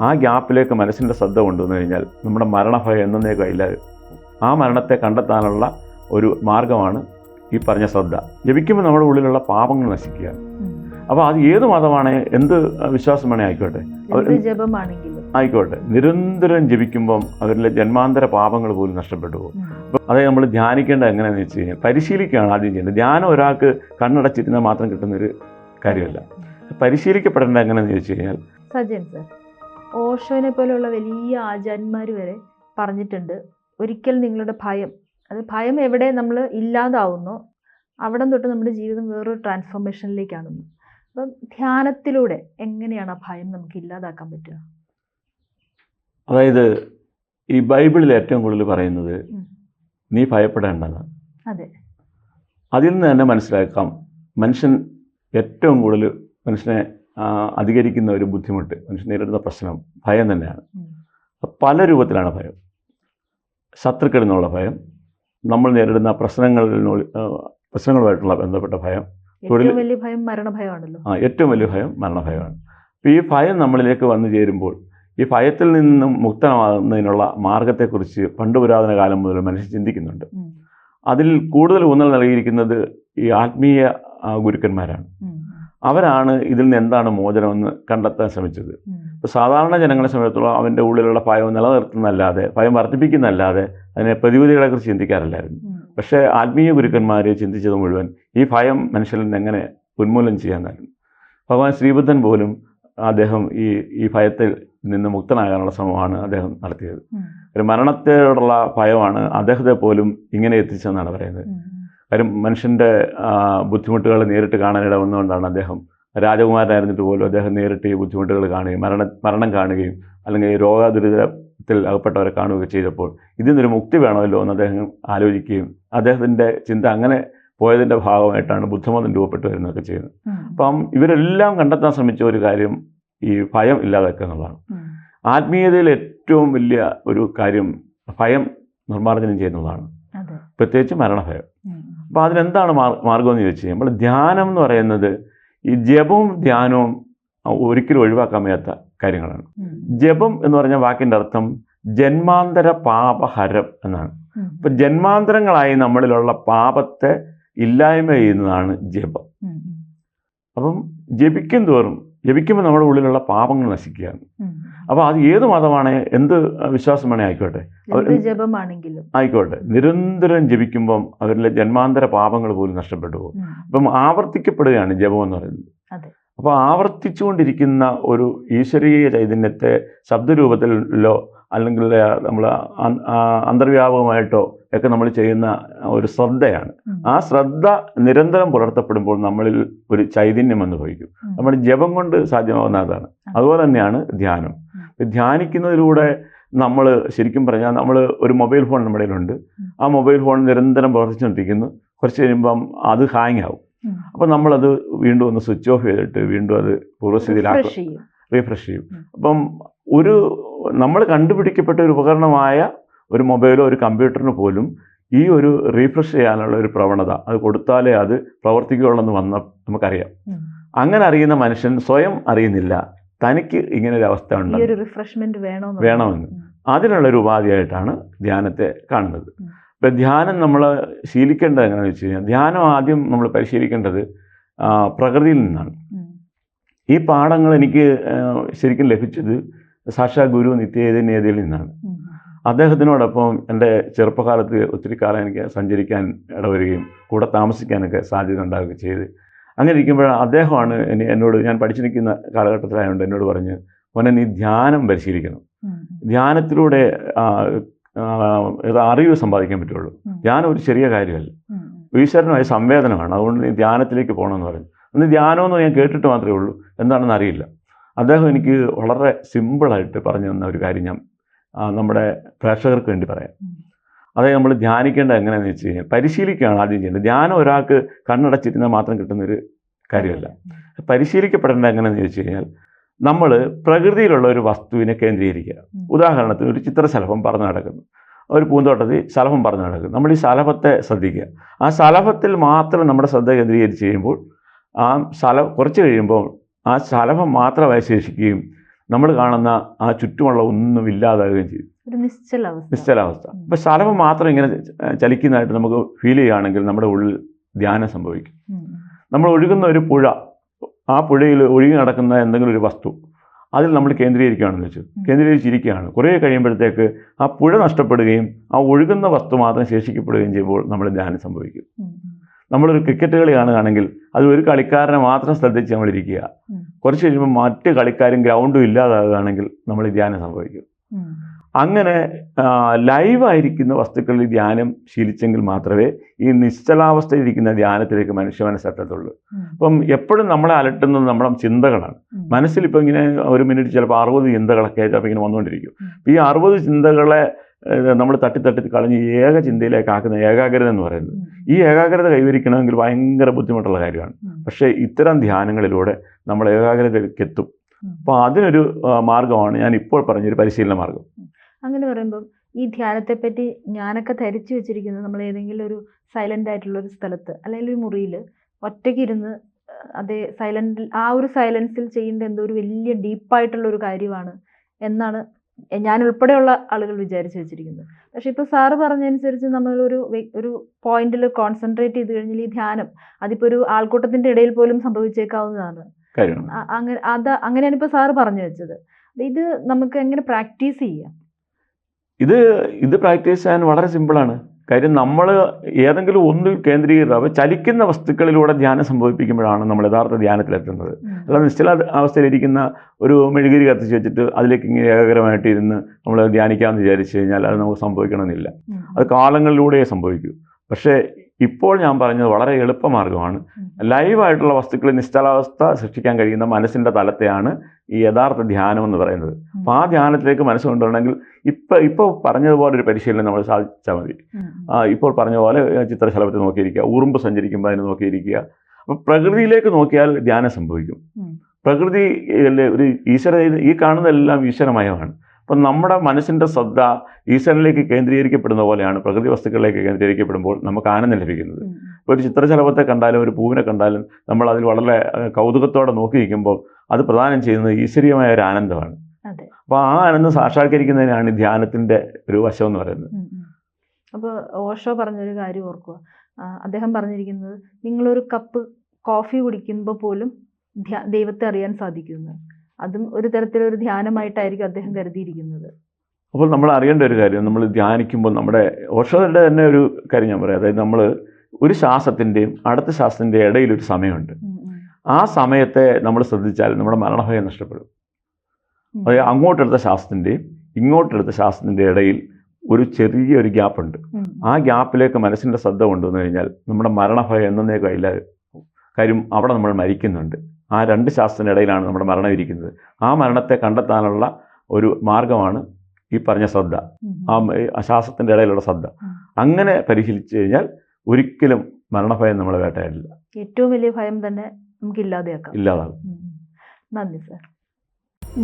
ആ ഗ്യാപ്പിലേക്ക് മനസ്സിന്റെ ശ്രദ്ധ കൊണ്ടുവന്നു കഴിഞ്ഞാൽ നമ്മുടെ മരണഭയം എന്നേക്കും ഇല്ലാതെ ആ മരണത്തെ കണ്ടെത്താനുള്ള ഒരു മാർഗമാണ് ഈ പറഞ്ഞ ശ്രദ്ധ. ജപിക്കുമ്പോൾ നമ്മുടെ ഉള്ളിലുള്ള പാപങ്ങൾ നശിക്കുക അപ്പോൾ അത് ഏത് മതമാണ്? എന്ത് വിശ്വാസമാണേ? ആയിക്കോട്ടെ. ആയിക്കോട്ടെ. നിരന്തരം ജപിക്കുമ്പം അവരിലെ ജന്മാന്തര പാപങ്ങൾ പോലും നഷ്ടപ്പെട്ടു പോകും. അപ്പോൾ അതായത് നമ്മൾ ധ്യാനിക്കേണ്ടത് എങ്ങനെയാണെന്ന് വെച്ച് കഴിഞ്ഞാൽ പരിശീലിക്കുകയാണ് ആദ്യം ചെയ്യേണ്ടത്. ധ്യാനം ഒരാൾക്ക് കണ്ണടച്ചിരുന്നാൽ മാത്രം കിട്ടുന്നൊരു കാര്യമല്ല. പരിശീലിക്കപ്പെടേണ്ടത് എങ്ങനെയാണെന്ന് ചോദിച്ചു കഴിഞ്ഞാൽ സജൻ സർ. ഓഷോനെ പോലെയുള്ള വലിയ ആചാര്യന്മാർ വരെ പറഞ്ഞിട്ടുണ്ട്. ഒരിക്കൽ നിങ്ങളുടെ ഭയം അത് ഭയം എവിടെ നമ്മൾ ഇല്ലാതാവുന്നോ അവിടം തൊട്ട് നമ്മുടെ ജീവിതം വേറൊരു ട്രാൻസ്ഫോർമേഷനിലേക്കാണ് അപ്പം ധ്യാനത്തിലൂടെ എങ്ങനെയാണ് ആ ഭയം നമുക്ക് ഇല്ലാതാക്കാൻ പറ്റുക? അതായത് ഈ ബൈബിളിൽ ഏറ്റവും കൂടുതൽ പറയുന്നത് നീ ഭയപ്പെടേണ്ടതാണ് അതെ. അതിൽ നിന്ന് തന്നെ മനസ്സിലാക്കാം. മനുഷ്യൻ ഏറ്റവും കൂടുതൽ മനുഷ്യനെ അധികരിക്കുന്ന ഒരു ബുദ്ധിമുട്ട് മനുഷ്യൻ നേരിടുന്ന പ്രശ്നം ഭയം തന്നെയാണ്. പല രൂപത്തിലാണ് ഭയം. ശത്രുക്കളിൽ നിന്നുള്ള ഭയം നമ്മൾ നേരിടുന്ന പ്രശ്നങ്ങളിൽ പ്രശ്നങ്ങളുമായിട്ടുള്ള ബന്ധപ്പെട്ട ഭയം തൊഴിൽ- വലിയ ഭയം മരണഭയമാണല്ലോ. ആ ഏറ്റവും വലിയ ഭയം മരണഭയമാണ്. അപ്പോൾ ഈ ഭയം നമ്മളിലേക്ക് വന്നു ചേരുമ്പോൾ ഈ ഭയത്തിൽ നിന്നും മുക്തമാകുന്നതിനുള്ള മാർഗത്തെക്കുറിച്ച് പണ്ട് പുരാതന കാലം മുതൽ മനുഷ്യൻ ചിന്തിക്കുന്നുണ്ട്. അതിൽ കൂടുതൽ ഊന്നൽ നൽകിയിരിക്കുന്നത് ഈ ആത്മീയ ഗുരുക്കന്മാരാണ്. അവരാണ് ഇതിൽ നിന്ന് എന്താണ് മോചനമെന്ന് കണ്ടെത്താൻ ശ്രമിച്ചത്. ഇപ്പോൾ സാധാരണ ജനങ്ങളെ സംബന്ധിച്ചിടത്തോളം അവന്റെ ഉള്ളിലുള്ള ഭയം നിലനിർത്തുന്നതല്ലാതെ ഭയം വർദ്ധിപ്പിക്കുന്നതല്ലാതെ അതിനെ പ്രതിവിധികളെക്കുറിച്ച് ചിന്തിക്കാറില്ലായിരുന്നു. പക്ഷേ ആത്മീയ ഗുരുക്കന്മാർ ചിന്തിച്ചത് മുഴുവൻ ഈ ഭയം മനുഷ്യരിൽ നിന്ന് എങ്ങനെ ഉന്മൂലനം ചെയ്യാനായിരുന്നു. ഭഗവാൻ ശ്രീബുദ്ധൻ പോലും അദ്ദേഹം ഈ ഈ ഭയത്തിൽ നിന്ന് മുക്തനാകാനുള്ള ശ്രമമാണ് അദ്ദേഹം നടത്തിയത്. ഒരു മരണത്തോടുള്ള ഭയമാണ് അദ്ദേഹത്തെ പോലും ഇങ്ങനെ എത്തിച്ചതെന്നാണ് പറയുന്നത്. കാര്യം മനുഷ്യന്റെ ബുദ്ധിമുട്ടുകൾ നേരിട്ട് കാണാനിട വന്നുകൊണ്ടാണ് അദ്ദേഹം രാജകുമാരനായിരുന്നിട്ട് പോലും അദ്ദേഹം നേരിട്ട് ഈ ബുദ്ധിമുട്ടുകൾ കാണുകയും മരണ മരണം കാണുകയും അല്ലെങ്കിൽ രോഗദുരിതത്തിൽ അകപ്പെട്ടവരെ കാണുകയൊക്കെ ചെയ്തപ്പോൾ ഇതിൽ നിന്നൊരു മുക്തി വേണമല്ലോ എന്ന് അദ്ദേഹം ആലോചിക്കുകയും അദ്ദേഹത്തിന്റെ ചിന്ത അങ്ങനെ പോയതിന്റെ ഭാഗമായിട്ടാണ് ബുദ്ധമതം രൂപപ്പെട്ടു വരുന്നതൊക്കെ ചെയ്യുന്നത്. അപ്പം ഇവരെല്ലാം കണ്ടെത്താൻ ശ്രമിച്ച ഒരു കാര്യം ഈ ഭയം ഇല്ലാതാക്കുക എന്നുള്ളതാണ്. ആത്മീയതയിൽ ഏറ്റവും വലിയ ഒരു കാര്യം ഭയം നിർമ്മാർജനം ചെയ്യുന്നതാണ് പ്രത്യേകിച്ച് മരണഭയം. അപ്പോൾ അതിലെന്താണ് മാർ മാർഗം എന്ന് ചോദിച്ചു കഴിഞ്ഞാൽ ധ്യാനം എന്ന് പറയുന്നത് ഈ ജപവും ധ്യാനവും ഒരിക്കലും ഒഴിവാക്കാൻ വയ്യാത്ത കാര്യങ്ങളാണ്. ജപം എന്ന് പറഞ്ഞ വാക്കിന്റെ അർത്ഥം ജന്മാന്തര പാപഹരം എന്നാണ്. അപ്പം ജന്മാന്തരങ്ങളായി നമ്മളിലുള്ള പാപത്തെ ഇല്ലായ്മ ചെയ്യുന്നതാണ് ജപം. അപ്പം ജപിക്കും തോറും ജപിക്കുമ്പോൾ നമ്മുടെ ഉള്ളിലുള്ള പാപങ്ങൾ നശിക്കുകയാണ്. അപ്പോൾ അത് ഏത് മതമാണ്? എന്ത് വിശ്വാസമാണേ? ആയിക്കോട്ടെ. ജപമാണെങ്കിലും. ആയിക്കോട്ടെ. നിരന്തരം ജപിക്കുമ്പം അവരിലെ ജന്മാന്തര പാപങ്ങൾ പോലും നഷ്ടപ്പെട്ടു പോകും. അപ്പം ആവർത്തിക്കപ്പെടുകയാണ് ജപം എന്ന് പറയുന്നത്. അപ്പോൾ ആവർത്തിച്ചുകൊണ്ടിരിക്കുന്ന ഒരു ഈശ്വരീയ ചൈതന്യത്തെ ശബ്ദരൂപത്തിലോ അല്ലെങ്കിൽ നമ്മൾ അന്തർവ്യാപകമായിട്ടോ ഒക്കെ നമ്മൾ ചെയ്യുന്ന ഒരു ശ്രദ്ധയാണ്. ആ ശ്രദ്ധ നിരന്തരം പുലർത്തപ്പെടുമ്പോൾ നമ്മളിൽ ഒരു ചൈതന്യം അനുഭവിക്കും. നമ്മുടെ ജപം കൊണ്ട് സാധ്യമാകുന്ന അതാണ്. അതുപോലെ തന്നെയാണ് ധ്യാനം. ധ്യാനിക്കുന്നതിലൂടെ നമ്മൾ ശരിക്കും പറഞ്ഞാൽ നമ്മൾ ഒരു മൊബൈൽ ഫോൺ നമ്മുടെ കയ്യിലുണ്ട്. ആ മൊബൈൽ ഫോൺ നിരന്തരം പ്രവർത്തിച്ചുകൊണ്ടിരിക്കുന്നു. കുറച്ച് കഴിയുമ്പം അത് ഹാങ് ആവും. അപ്പം നമ്മളത് വീണ്ടും ഒന്ന് സ്വിച്ച് ഓഫ് ചെയ്തിട്ട് വീണ്ടും അത് പൂർവസ്ഥിതിയിലാക്കും റീഫ്രഷ് ചെയ്യും. അപ്പം ഒരു നമ്മൾ കണ്ടുപിടിക്കപ്പെട്ട ഒരു ഉപകരണമായ ഒരു മൊബൈലോ ഒരു കമ്പ്യൂട്ടറിന് പോലും ഈ ഒരു റീഫ്രഷ് ചെയ്യാനുള്ള ഒരു പ്രവണത അത് കൊടുത്താലേ അത് പ്രവർത്തിക്കുകയുള്ളൂ എന്ന് വന്ന നമുക്കറിയാം. അങ്ങനെ അറിയുന്ന മനുഷ്യൻ സ്വയം അറിയുന്നില്ല. തനിക്ക് ഇങ്ങനെ ഒരു അവസ്ഥ ഉണ്ട് റിഫ്രഷ്മെന്റ് വേണമെന്ന്. അതിനുള്ള ഒരു ഉപാധിയായിട്ടാണ് ധ്യാനത്തെ കാണുന്നത്. ഇപ്പൊ ഇപ്പം ധ്യാനം നമ്മൾ ശീലിക്കേണ്ടത് എങ്ങനെയാണെന്ന് വെച്ച് കഴിഞ്ഞാൽ ധ്യാനം ആദ്യം നമ്മൾ പരിശീലിക്കേണ്ടത് പ്രകൃതിയിൽ നിന്നാണ്. ഈ പാഠങ്ങൾ എനിക്ക് ശരിക്കും ലഭിച്ചത് സാക്ഷാ ഗുരു നിത്യചൈതന്യതയിൽ നിന്നാണ്. അദ്ദേഹത്തിനോടൊപ്പം എന്റെ ചെറുപ്പകാലത്ത് ഒത്തിരി കാലം എനിക്ക് സഞ്ചരിക്കാൻ ഇടവരികയും കൂടെ താമസിക്കാനൊക്കെ സാധ്യത ഉണ്ടാവുകയും ചെയ്ത് അങ്ങനെ ഇരിക്കുമ്പോൾ അദ്ദേഹമാണ് എന്നെ എന്നോട് ഞാൻ പഠിച്ചിരിക്കുന്ന കാലഘട്ടത്തിലായതുകൊണ്ട് എന്നോട് പറഞ്ഞ് മോനെ നീ ധ്യാനം പരിശീലിക്കണം. ധ്യാനത്തിലൂടെ അറിവ് സമ്പാദിക്കാൻ പറ്റുള്ളൂ. ധ്യാനം ഒരു ചെറിയ കാര്യമല്ല. ഈശ്വരനുമായ സംവേദനമാണ്. അതുകൊണ്ട് നീ ധ്യാനത്തിലേക്ക് പോകണമെന്ന് പറഞ്ഞു. അന്ന് ധ്യാനമെന്ന് ഞാൻ കേട്ടിട്ട് മാത്രമേ ഉള്ളൂ. എന്താണെന്ന് അറിയില്ല. അദ്ദേഹം എനിക്ക് വളരെ സിമ്പിളായിട്ട് പറഞ്ഞു തന്ന ഒരു കാര്യം ഞാൻ നമ്മുടെ പ്രേക്ഷകർക്ക് വേണ്ടി പറയാം. അതായത് നമ്മൾ ധ്യാനിക്കേണ്ടത് എങ്ങനെയാണെന്ന് വെച്ച് കഴിഞ്ഞാൽ പരിശീലിക്കുകയാണ് ആദ്യം ചെയ്യേണ്ടത്. ധ്യാനം ഒരാൾക്ക് കണ്ണടച്ചിരുന്നാൽ മാത്രം കിട്ടുന്നൊരു കാര്യമല്ല. പരിശീലിക്കപ്പെടേണ്ടത് എങ്ങനെയാണെന്ന് ചോദിച്ചു കഴിഞ്ഞാൽ നമ്മൾ പ്രകൃതിയിലുള്ള ഒരു വസ്തുവിനെ കേന്ദ്രീകരിക്കുക. ഉദാഹരണത്തിന് ഒരു ചിത്രശലഭം പറഞ്ഞു നടക്കുന്നു. ഒരു പൂന്തോട്ടത്തിൽ ശലഭം പറഞ്ഞു നടക്കുന്നു. നമ്മൾ ഈ ശലഭത്തെ ശ്രദ്ധിക്കുക. ആ ശലഭത്തിൽ മാത്രം നമ്മുടെ ശ്രദ്ധ കേന്ദ്രീകരിച്ച് കഴിയുമ്പോൾ ആ ശല കുറച്ച് കഴിയുമ്പോൾ ആ ശലഭം മാത്രം അവശേഷിക്കുകയും നമ്മൾ കാണുന്ന ആ ചുറ്റുമുള്ള ഒന്നും ഇല്ലാതാകുകയും ചെയ്യും. നിശ്ചലാവസ്ഥ. അപ്പൊ ശലഭം മാത്രം ഇങ്ങനെ ചലിക്കുന്നതായിട്ട് നമുക്ക് ഫീൽ ചെയ്യുകയാണെങ്കിൽ നമ്മുടെ ഉള്ളിൽ ധ്യാനം സംഭവിക്കും. നമ്മൾ ഒഴുകുന്ന ഒരു പുഴ ആ പുഴയിൽ ഒഴുകി നടക്കുന്ന എന്തെങ്കിലും ഒരു വസ്തു അതിൽ നമ്മൾ കേന്ദ്രീകരിക്കുകയാണെന്ന് വെച്ചു. കേന്ദ്രീകരിച്ചിരിക്കുകയാണ്. കുറേ കഴിയുമ്പോഴത്തേക്ക് ആ പുഴ നഷ്ടപ്പെടുകയും ആ ഒഴുകുന്ന വസ്തു മാത്രം ശേഷിക്കപ്പെടുകയും ചെയ്യുമ്പോൾ നമ്മൾ ധ്യാനം സംഭവിക്കും. നമ്മളൊരു ക്രിക്കറ്റ് കളി കാണുകയാണെങ്കിൽ അത് ഒരു കളിക്കാരനെ മാത്രം ശ്രദ്ധിച്ച് നമ്മൾ ഇരിക്കുക. കുറച്ച് കഴിയുമ്പോൾ മറ്റ് കളിക്കാരും ഗ്രൗണ്ടും ഇല്ലാതാകുകയാണെങ്കിൽ നമ്മൾ ധ്യാനം സംഭവിക്കും. അങ്ങനെ ലൈവായിരിക്കുന്ന വസ്തുക്കളിൽ ധ്യാനം ശീലിച്ചെങ്കിൽ മാത്രമേ ഈ നിശ്ചലാവസ്ഥയിൽ ഇരിക്കുന്ന ധ്യാനത്തിലേക്ക് മനുഷ്യ മനസ്സെത്തത്തുള്ളൂ. അപ്പം എപ്പോഴും നമ്മളെ അലട്ടുന്നത് നമ്മുടെ ചിന്തകളാണ്. മനസ്സിൽ ഇപ്പോൾ ഇങ്ങനെ ഒരു മിനിറ്റ് ചിലപ്പോൾ അറുപത് ചിന്തകളൊക്കെ ചിലപ്പോൾ ഇങ്ങനെ വന്നുകൊണ്ടിരിക്കും. ഈ അറുപത് ചിന്തകളെ നമ്മൾ തട്ടി തട്ടി കളഞ്ഞ് ഏക ചിന്തയിലേക്ക് ആക്കുന്ന ഏകാഗ്രത എന്ന് പറയുന്നത്. ഈ ഏകാഗ്രത കൈവരിക്കണമെങ്കിൽ ഭയങ്കര ബുദ്ധിമുട്ടുള്ള കാര്യമാണ്. പക്ഷേ ഇത്തരം ധ്യാനങ്ങളിലൂടെ നമ്മൾ ഏകാഗ്രതയിലേക്ക് എത്തും. അപ്പോൾ അതിനൊരു മാർഗമാണ് ഞാൻ ഇപ്പോൾ പറഞ്ഞൊരു പരിശീലന മാർഗം. അങ്ങനെ പറയുമ്പം ഈ ധ്യാനത്തെ പറ്റി ഞാനൊക്കെ ധരിച്ചു വെച്ചിരിക്കുന്നത് നമ്മൾ ഏതെങ്കിലും ഒരു സൈലന്റ് ആയിട്ടുള്ള ഒരു സ്ഥലത്ത് അല്ലെങ്കിൽ ഒരു മുറിയിൽ ഒറ്റയ്ക്ക് ഇരുന്ന് അഹ് അതേ സൈലന്റിൽ ആ ഒരു സൈലൻസിൽ ചെയ്യേണ്ട എന്തോ ഒരു വലിയ ഡീപ്പായിട്ടുള്ള ഒരു കാര്യമാണ് എന്നാണ് ഞാൻ ഉൾപ്പെടെയുള്ള ആളുകൾ വിചാരിച്ചു വെച്ചിരിക്കുന്നത്. പക്ഷെ ഇപ്പോൾ സാറ് പറഞ്ഞതനുസരിച്ച് നമ്മൾ ഒരു ഒരു പോയിന്റിൽ കോൺസെൻട്രേറ്റ് ചെയ്ത് കഴിഞ്ഞാൽ ഈ ധ്യാനം അതിപ്പോൾ ഒരു ആൾക്കൂട്ടത്തിന്റെ ഇടയിൽ പോലും സംഭവിച്ചേക്കാവുന്നതാണ്. അങ്ങനെ അത് അങ്ങനെയാണ് ഇപ്പോൾ സാറ് പറഞ്ഞു വെച്ചത്. ഇത് നമുക്ക് എങ്ങനെ പ്രാക്ടീസ് ചെയ്യാം? ഇത് ഇത് പ്രാക്ടീസ് ചെയ്യാൻ വളരെ സിമ്പിളാണ് കാര്യം നമ്മൾ ഏതെങ്കിലും ഒന്ന് കേന്ദ്രീകൃത ചലിക്കുന്ന വസ്തുക്കളിലൂടെ ധ്യാനം സംഭവിപ്പിക്കുമ്പോഴാണ് നമ്മൾ യഥാർത്ഥ ധ്യാനത്തിലെത്തുന്നത്. അല്ലാതെ നിശ്ചല അവസ്ഥയിലിരിക്കുന്ന ഒരു മെഴുകുതിരി കത്തിച്ച് വെച്ചിട്ട് അതിലേക്ക് ഇങ്ങനെ ഏകാഗ്രമായിട്ട് ഇരുന്ന് നമ്മൾ ധ്യാനിക്കാമെന്ന് വിചാരിച്ചു കഴിഞ്ഞാൽ അത് നമുക്ക് സംഭവിക്കണമെന്നില്ല. അത് കാലങ്ങളിലൂടെ സംഭവിക്കൂ. പക്ഷേ ഇപ്പോൾ ഞാൻ പറഞ്ഞത് വളരെ എളുപ്പമാർഗമാണ്. ലൈവായിട്ടുള്ള വസ്തുക്കളിൽ നിശ്ചലാവസ്ഥ സൃഷ്ടിക്കാൻ കഴിയുന്ന മനസ്സിന്റെ തലത്തെയാണ് ഈ യഥാർത്ഥ ധ്യാനം എന്ന് പറയുന്നത്. അപ്പോൾ ആ ധ്യാനത്തിലേക്ക് മനസ്സ് കൊണ്ടുവരണമെങ്കിൽ ഇപ്പം ഇപ്പോൾ പറഞ്ഞതുപോലെ ഒരു പരിശീലനം നമ്മൾ സാധിച്ചാൽ മതി. ആ ഇപ്പോൾ പറഞ്ഞ പോലെ ചിത്രശലഭത്തിൽ ചിത്രശലഭത്തെ നോക്കിയിരിക്കുക ഉറുമ്പ് സഞ്ചരിക്കുമ്പോൾ അതിനെ നോക്കിയിരിക്കുക. അപ്പം പ്രകൃതിയിലേക്ക് നോക്കിയാൽ ധ്യാനം സംഭവിക്കും. പ്രകൃതി ഒരു ഈശ്വര ഈ കാണുന്നതെല്ലാം ഈശ്വരമയമാണ്. അപ്പം നമ്മുടെ മനസ്സിന്റെ ശ്രദ്ധ ഈശ്വരനിലേക്ക് കേന്ദ്രീകരിക്കപ്പെടുന്ന പോലെയാണ് പ്രകൃതി വസ്തുക്കളിലേക്ക് കേന്ദ്രീകരിക്കപ്പെടുമ്പോൾ നമുക്ക് ആനന്ദം ലഭിക്കുന്നത്. ഇപ്പോൾ ഒരു ചിത്രശലഭത്തെ കണ്ടാലും ഒരു പൂവിനെ കണ്ടാലും നമ്മൾ അതിൽ വളരെ കൗതുകത്തോടെ നോക്കിയിരിക്കുമ്പോൾ അത് പ്രദാനം ചെയ്യുന്നത് ഈശ്വരീയമായ ഒരു ആനന്ദമാണ്. അപ്പോൾ ആ ആനന്ദം സാക്ഷാത്കരിക്കുന്നതിനാണ് ധ്യാനത്തിന്റെ ധ്യാനത്തിന്റെ ഒരു വശം എന്ന് പറയുന്നത്. അപ്പോൾ ഓഷോ പറഞ്ഞൊരു കാര്യം ഓർക്കുക. അദ്ദേഹം പറഞ്ഞിരിക്കുന്നത് നിങ്ങളൊരു കപ്പ് കോഫി കുടിക്കുമ്പോൾ പോലും ദൈവത്തെ അറിയാൻ സാധിക്കുന്നു. അതും ഒരു തരത്തിലൊരു ധ്യാനമായിട്ടായിരിക്കും അദ്ദേഹം കരുതിയിരിക്കുന്നത്. അപ്പോൾ നമ്മൾ അറിയേണ്ട ഒരു കാര്യം നമ്മൾ ധ്യാനിക്കുമ്പോൾ നമ്മുടെ ഓഷോയുടെ തന്നെ ഒരു കാര്യം ഞാൻ പറയാം. അതായത് നമ്മൾ ഒരു ശ്വാസത്തിന്റെയും അടുത്ത ശ്വാസത്തിന്റെയും ഇടയിൽ ഒരു സമയമുണ്ട്. ആ സമയത്തെ നമ്മൾ ശ്രദ്ധിച്ചാൽ നമ്മുടെ മരണഭയം നഷ്ടപ്പെടും. അതായത് അങ്ങോട്ടെടുത്ത ശ്വാസത്തിന്റെയും ഇങ്ങോട്ടെടുത്ത ശ്വാസത്തിന്റെ ഇടയിൽ ഒരു ചെറിയൊരു ഗ്യാപ്പുണ്ട്. ഉണ്ട് ആ ഗ്യാപ്പിലേക്ക് മനസ്സിന്റെ ശ്രദ്ധ കൊണ്ടുവന്നു കഴിഞ്ഞാൽ നമ്മുടെ മരണഭയം എന്നേക്കും ഇല്ല കാര്യം അവിടെ നമ്മൾ മരിക്കുന്നുണ്ട്. ആ രണ്ട് ശാസ്ത്രത്തിനിടയിലാണ് ഇടയിലാണ് നമ്മുടെ മരണം ഇരിക്കുന്നത്. ആ മരണത്തെ കണ്ടെത്താനുള്ള ഒരു മാർഗമാണ് ഈ പറഞ്ഞ ശ്രദ്ധ. ആ ശാസ്ത്രത്തിന്റെ ഇടയിലുള്ള ശ്രദ്ധ. അങ്ങനെ പരിശീലിച്ചു കഴിഞ്ഞാൽ ഒരിക്കലും മരണഭയം നമ്മളെ വേട്ടയാടില്ല. ഏറ്റവും വലിയ ഭയം തന്നെ നമുക്ക് ഇല്ലാതെയാക്കാം. ഇല്ലാതാകും. നന്ദി സർ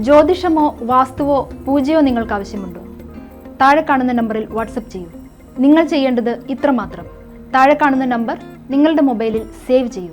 ജ്യോതിഷമോ വാസ്തുവോ പൂജയോ നിങ്ങൾക്ക് ആവശ്യമുണ്ടോ? താഴെ കാണുന്ന നമ്പറിൽ വാട്സപ്പ് ചെയ്യൂ. നിങ്ങൾ ചെയ്യേണ്ടത് ഇത്രമാത്രം. താഴെ കാണുന്ന നമ്പർ നിങ്ങളുടെ മൊബൈലിൽ സേവ് ചെയ്യൂ.